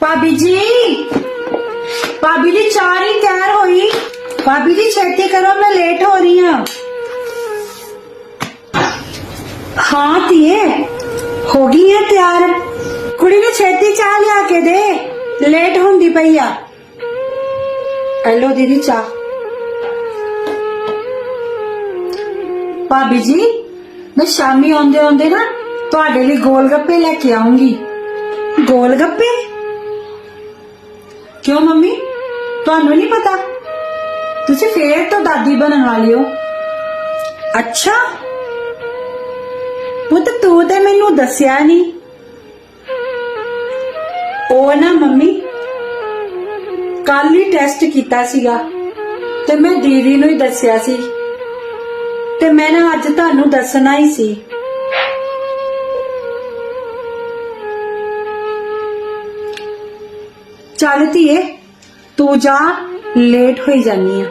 ਭਾਬੀ ਜੀ। ਭਾਬੀ ਜੀ, ਚਾਹ ਨਹੀਂ ਤਿਆਰ ਹੋਈ। ਭਾਬੀ ਜੀ, ਛੇਤੀ ਕਰੋ, ਮੈਂ ਲੇਟ ਹੋ ਰਹੀ ਹਾਂ। ਹਾਂ ਧੀਏ, ਹੋ ਗਈ ਹੈ ਤਿਆਰ। ਕੁੜੀ ਨੂੰ ਛੇਤੀ ਚਾਹ ਲਿਆ ਕੇ ਦੇ। ਲੇਟ ਹੁੰਦੀ ਪਈ ਆ। ਹੈਲੋ ਦੀਦੀ ਚਾਹ। ਭਾਬੀ ਜੀ, ਮੈਂ ਸ਼ਾਮੀ ਆਉਂਦੇ ਆਉਂਦੇ ਨਾ ਤੁਹਾਡੇ ਲਈ ਗੋਲ ਗੱਪੇ ਲੈ ਕੇ ਆਉਂਗੀ। ਗੋਲ ਗੱਪੇ? ਕਿਉਂ ਮੰਮੀ? ਤੁਹਾਨੂੰ ਨਹੀਂ ਪਤਾ? ਤੁਸੀਂ ਫੇਰ ਤੋਂ ਦਾਦੀ ਬਣਨ ਵਾਲੀ ਹੋ। ਅੱਛਾ। ਪੁੱਤ, ਤੂੰ ਤੇ ਮੈਨੂੰ ਦੱਸਿਆ ਨਹੀਂ ਉਹ ਨਾ ਮੰਮੀ ਕੱਲ ਹੀ ਟੈਸਟ ਕੀਤਾ ਸੀਗਾ ਤੇ ਮੈਂ ਦੀਦੀ ਨੂੰ ਹੀ ਦੱਸਿਆ ਸੀ। ਤੇ ਮੈਂ ਨਾ ਅੱਜ ਤੁਹਾਨੂੰ ਦੱਸਣਾ ਹੀ ਸੀ। ਚੱਲ ਧੀਏ ਤੂੰ ਜਾ ਲੇਟ ਹੋਈ ਜਾਨੀ ਆ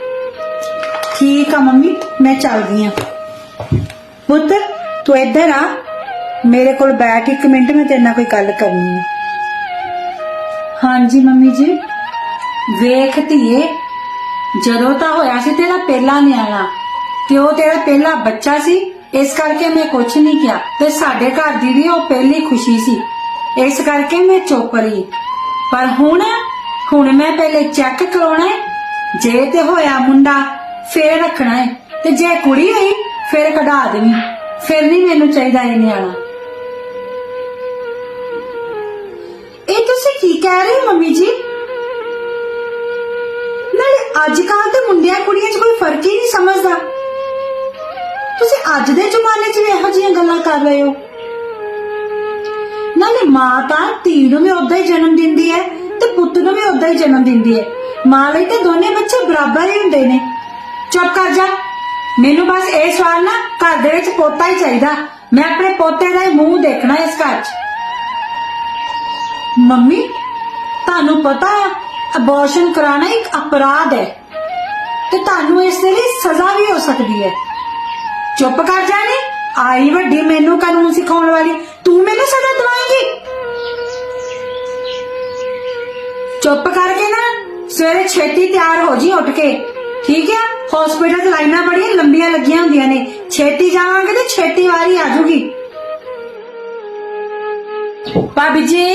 ਠੀਕ ਆ ਮੰਮੀ ਮੈਂ ਚੱਲਦੀ ਆ ਪੁੱਤ ਤੂੰ ਇੱਧਰ ਆ ਮੇਰੇ ਕੋਲ ਬੈਠ ਇੱਕ ਮਿੰਟ ਮੈਂ ਤੇਰੇ ਨਾਲ ਕੋਈ ਗੱਲ ਕਰਨੀ ਹੈ ਹਾਂਜੀ ਮੰਮੀ ਜੀ ਵੇਖ ਧੀਏ ਜਦੋਂ ਤਾਂ ਹੋਇਆ ਸੀ ਤੇਰਾ ਪਹਿਲਾ ਨਿਆਣਾ ਤੇ ਉਹ ਤੇਰਾ ਪਹਿਲਾ ਬੱਚਾ ਸੀ ਇਸ ਕਰਕੇ ਮੈਂ ਕੁਝ ਨਹੀਂ ਕਿਹਾ ਤੇ ਸਾਡੇ ਘਰ ਦੀ ਵੀ ਉਹ ਪਹਿਲੀ ਖੁਸ਼ੀ ਸੀ ਇਸ ਕਰਕੇ ਮੈਂ ਚੁੱਪ ਰਹੀ ਪਰ ਹੁਣ ਹੁਣ ਮੈਂ ਪਹਿਲੇ ਚੈੱਕ ਕਰਾਉਣਾ ਹੈ। ਜੇ ਤੇ ਹੋਇਆ ਮੁੰਡਾ, ਫੇਰ ਰੱਖਣਾ ਹੈ। ਤੇ ਜੇ ਕੁੜੀ ਹੋਈ ਫੇਰ ਕਢਾ ਦੇਣੀ। ਫਿਰ ਨਹੀਂ ਮੈਨੂੰ ਚਾਹੀਦਾ ਇਹ ਨਿਆਣਾ। ਇਹ ਤੁਸੀਂ ਕੀ ਕਹਿ ਰਹੇ ਹੋ, ਮੰਮੀ ਜੀ? ਨਾਲੇ ਅੱਜ ਕੱਲ੍ਹ ਤੇ ਮੁੰਡਿਆਂ ਕੁੜੀਆਂ 'ਚ ਕੋਈ ਫ਼ਰਕ ਹੀ ਨਹੀਂ ਸਮਝਦਾ। ਤੁਸੀਂ ਅੱਜ ਦੇ ਜ਼ਮਾਨੇ 'ਚ ਵੀ ਇਹੋ ਜਿਹੀਆਂ ਗੱਲਾਂ ਕਰ ਰਹੇ ਹੋ। ਨਾਲੇ ਮਾਂ ਤਾਂ ਧੀ ਨੂੰ ਵੀ ਉਦਾਂ ਹੀ ਜਨਮ ਦਿੰਦੀ ਹੈ ਤੇ ਪੁੱਤ ਨੂੰ ਵੀ ਉਦਾਂ ਹੀ ਜਨਮ ਦਿੰਦੀ ਹੈ ਮਾਂ ਲਈ ਤਾਂ ਦੋਨੇ ਬੱਚੇ ਬਰਾਬਰ ਹੀ ਹੁੰਦੇ ਨੇ। ਚੁੱਪ ਕਰ ਜਾ। ਮੈਨੂੰ ਬਸ ਇਹ ਸਵਾਲ ਨਾ ਘਰ ਦੇ ਵਿੱਚ ਪੋਤਾ ਹੀ ਚਾਹੀਦਾ। ਮੈਂ ਆਪਣੇ ਪੋਤੇ ਦਾ ਹੀ ਮੂੰਹ ਦੇਖਣਾ ਇਸ ਘਰ 'ਚ। ਮੰਮੀ, ਤੁਹਾਨੂੰ ਪਤਾ ਹੈ ਅਬੋਰਸ਼ਨ ਕਰਾਉਣਾ ਇੱਕ ਅਪਰਾਧ ਹੈ ਤੇ ਤੁਹਾਨੂੰ ਇਸ ਲਈ ਸਜ਼ਾ ਵੀ ਹੋ ਸਕਦੀ ਹੈ ਚੁੱਪ ਕਰ ਜਾਣੀ ਆਈ ਵੱਡੀ ਮੈਨੂੰ ਕਾਨੂੰਨ ਸਿਖਾਉਣ ਵਾਲੀ। ਤੂੰ ਮੈਨੂੰ ਸਜ਼ਾ ਦਵਾਏਂਗੀ ਚੁੱਪ ਕਰਕੇ ਨਾ ਸਵੇਰੇ ਛੇਤੀ ਤਿਆਰ ਹੋ ਜੀ ਉੱਠ ਕੇ ਠੀਕ ਹੈ ਹਸਪੀਟਲ 'ਚ ਲਾਈਨਾਂ ਬੜੀਆਂ ਲੰਬੀਆਂ ਲੱਗੀਆਂ ਹੁੰਦੀਆਂ ਨੇ ਛੇਤੀ ਜਾਵਾਂਗੇ ਤੇ ਛੇਤੀ ਵਾਰੀ ਆ ਜੂਗੀ ਭਾਬੀ ਜੀ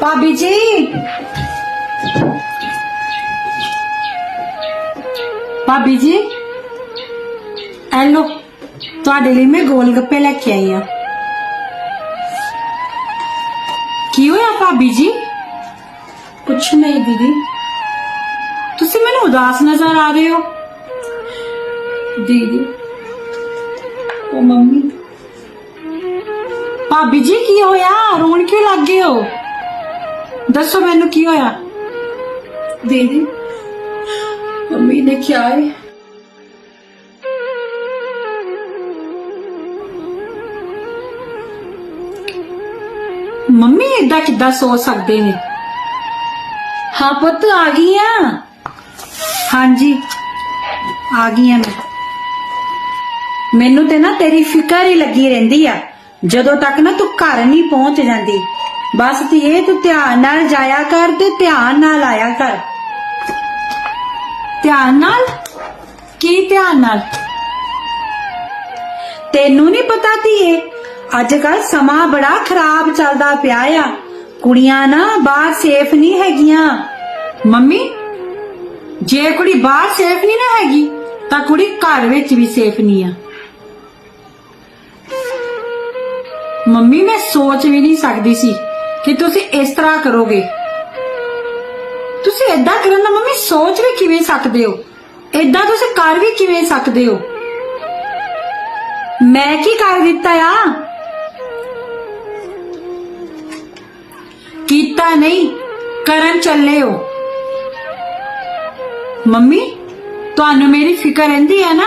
ਭਾਬੀ ਜੀ ਭਾਬੀ ਜੀ ਹੈਲੋ ਤੁਹਾਡੇ ਲਈ ਮੈਂ ਗੋਲ ਗੱਪੇ ਲੈ ਕੇ ਆਈ ਆ ਭਾਬੀ ਜੀ? ਕੁਛ ਨਹੀਂ ਦੀਦੀ। ਤੁਸੀਂ ਮੈਨੂੰ ਉਦਾਸ ਨਜ਼ਰ ਆ ਰਹੇ ਹੋ। ਦੀਦੀ। ਉਹ ਮੰਮੀ। ਭਾਬੀ ਜੀ ਕੀ ਹੋਇਆ? ਰੋਣ ਕਿਉਂ ਲੱਗ ਗਏ ਹੋ? ਦੱਸੋ ਮੈਨੂੰ ਕੀ ਹੋਇਆ? ਦੀਦੀ ਮੰਮੀ ਨੇ ਕਿਹਾ ਹੈ ਮੰਮੀ ਏਦਾਂ ਕਿੱਦਾਂ ਸੋਚ ਸਕਦੇ ਨੇ? ਹਾਂ, ਪੁੱਤ, ਆ ਗਈ ਆ। ਹਾਂਜੀ, ਆ ਗਈ ਆ ਮੈਂ। ਮੈਨੂੰ ਤੇ ਨਾ ਤੇਰੀ ਫਿਕਰ ਹੀ ਲੱਗੀ ਰਹਿੰਦੀ ਆ। ਜਦੋਂ ਤੱਕ ਨਾ ਤੂੰ ਘਰ ਨਹੀਂ ਪਹੁੰਚ ਜਾਂਦੀ, ਬਸ ਧੀਏ ਤੂੰ ਧਿਆਨ ਨਾਲ ਜਾਇਆ ਕਰ ਤੇ ਧਿਆਨ ਨਾਲ ਆਇਆ ਕਰ। ਧਿਆਨ ਨਾਲ? ਕੀ ਧਿਆਨ ਨਾਲ? ਤੈਨੂੰ ਨਹੀਂ ਪਤਾ ਧੀਏ ਅੱਜ ਕੱਲ ਸਮਾਂ ਬੜਾ ਖਰਾਬ ਚੱਲਦਾ ਪਿਆ ਆ। ਕੁੜੀਆਂ ਨਾ ਬਾਹਰ ਸੇਫ ਨਹੀਂ ਹੈਗੀਆਂ। ਮੰਮੀ, ਜੇ ਕੁੜੀ ਬਾਹਰ ਸੇਫ ਨਹੀਂ ਨਾ ਹੈਗੀ, ਤਾਂ ਕੁੜੀ ਘਰ ਵਿੱਚ ਵੀ ਸੇਫ ਨਹੀਂ ਆ। ਮੰਮੀ, ਮੈਂ ਸੋਚ ਵੀ ਨਹੀਂ ਸਕਦੀ ਸੀ ਕਿ ਤੁਸੀਂ ਇਸ ਤਰ੍ਹਾਂ ਕਰੋਗੇ। ਤੁਸੀਂ ਏਦਾਂ ਕਰਨ ਦਾ ਮੰਮੀ, ਸੋਚ ਵੀ ਕਿਵੇਂ ਸਕਦੇ ਹੋ? ਏਦਾਂ ਤੁਸੀਂ ਕਰ ਵੀ ਕਿਵੇਂ ਸਕਦੇ ਹੋ? ਮੈਂ ਕੀ ਕਰ ਦਿੱਤਾ ਆ? ਕੀਤਾ ਨਹੀਂ ਕਰਨ ਚੱਲੇ ਹੋ। ਮੰਮੀ ਤੁਹਾਨੂੰ ਮੇਰੀ ਫਿਕਰ ਰਹਿੰਦੀ ਹੈ ਨਾ?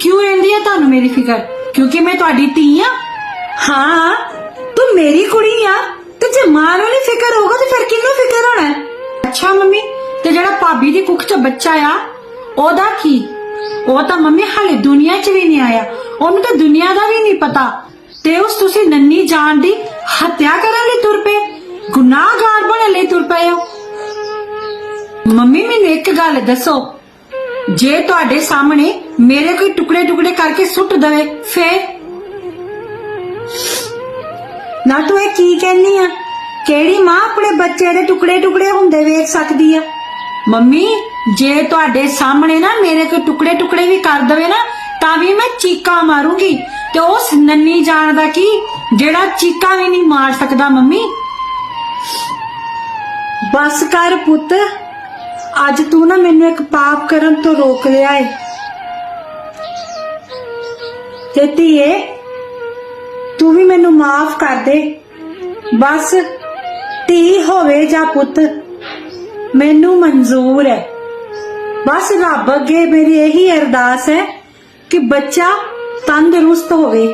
ਕਿਉਂ ਰਹਿੰਦੀ ਹੈ ਤੁਹਾਨੂੰ ਮੇਰੀ ਫਿਕਰ? ਕਿਉਂਕਿ ਮੈਂ ਤੁਹਾਡੀ ਧੀ ਆ ਹਾਂ ਤੂੰ ਮੇਰੀ ਕੁੜੀ ਆ ਤੇ ਜੇ ਮਾਂ ਨੂੰ ਨਹੀਂ ਫਿਕਰ ਹੋਗਾ ਤੇ ਫਿਰ ਕਿਹਨੂੰ ਫਿਕਰ ਹੋਣਾ? ਅੱਛਾ ਮੰਮੀ ਤੇ ਜਿਹੜਾ ਭਾਬੀ ਦੀ ਕੁੱਖ 'ਚ ਬੱਚਾ ਆ ਉਹਦਾ ਕੀ? ਉਹ ਤਾਂ ਮੰਮੀ ਹਾਲੇ ਦੁਨੀਆ 'ਚ ਵੀ ਨਹੀਂ ਆਇਆ ਉਹਨੂੰ ਤਾਂ ਦੁਨੀਆ ਦਾ ਵੀ ਨਹੀਂ ਪਤਾ। ਤੇ ਉਸ ਤੁਸੀਂ ਨੰਨੀ ਜਾਨ ਦੀ ਹੱਤਿਆ ਕਰਨ ਲਈ ਤੁਰ ਪਏ? ਗੁਨਾਹਗਾਰ ਬਣਨ ਲਈ ਤੁਰ ਪਏ ਹੋ? ਮੰਮੀ, ਮੈਨੂੰ ਇੱਕ ਗੱਲ ਦੱਸੋ। ਜੇ ਤੁਹਾਡੇ ਸਾਹਮਣੇ ਮੇਰੇ ਕੋਈ ਟੁਕੜੇ ਟੁਕੜੇ ਕਰਕੇ ਸੁੱਟ ਦਵੇ, ਫੇਰ? ਨਾ ਤੂੰ ਇਹ ਕੀ ਕਹਿੰਨੀ ਆ? ਕਿਹੜੀ ਮਾਂ ਆਪਣੇ ਬੱਚੇ ਦੇ ਟੁਕੜੇ ਟੁਕੜੇ ਹੁੰਦੇ ਵੇਖ ਸਕਦੀ ਆ? ਮੰਮੀ, ਜੇ ਤੁਹਾਡੇ ਸਾਹਮਣੇ ਨਾ ਮੇਰੇ ਕੋਈ ਟੁਕੜੇ ਟੁਕੜੇ ਵੀ ਕਰ ਦਵੇ ਨਾ, ਤਾਂ ਵੀ ਮੈਂ ਚੀਕਾਂ ਮਾਰੂੰਗੀ। ਤੇ ਉਸ ਨੰਨੀ ਜਾਣ ਦਾ ਕੀ? ਜਿਹੜਾ ਚੀਕਾਂ ਵੀ ਨਹੀਂ ਮਾਰ ਸਕਦਾ ਮੰਮੀ। ਬਸ ਕਰ ਪੁੱਤ, ਅੱਜ ਤੂੰ ਨਾ ਮੈਨੂੰ ਇੱਕ ਪਾਪ ਕਰਨ ਤੋਂ ਰੋਕ ਲਿਆ ਏ। ਤੇ ਧੀਏ, ਤੂੰ ਵੀ ਮੈਨੂੰ ਮਾਫ ਕਰ ਦੇ। ਬਸ ਧੀ ਹੋਵੇ ਜਾਂ ਪੁੱਤ, ਮੈਨੂੰ ਮਨਜ਼ੂਰ ਹੈ ਬਸ ਰੱਬ ਅੱਗੇ ਮੇਰੀ ਇਹੀ ਅਰਦਾਸ ਹੈ ਕਿ ਬੱਚਾ ਤੰਦਰੁਸਤ ਹੋਵੇ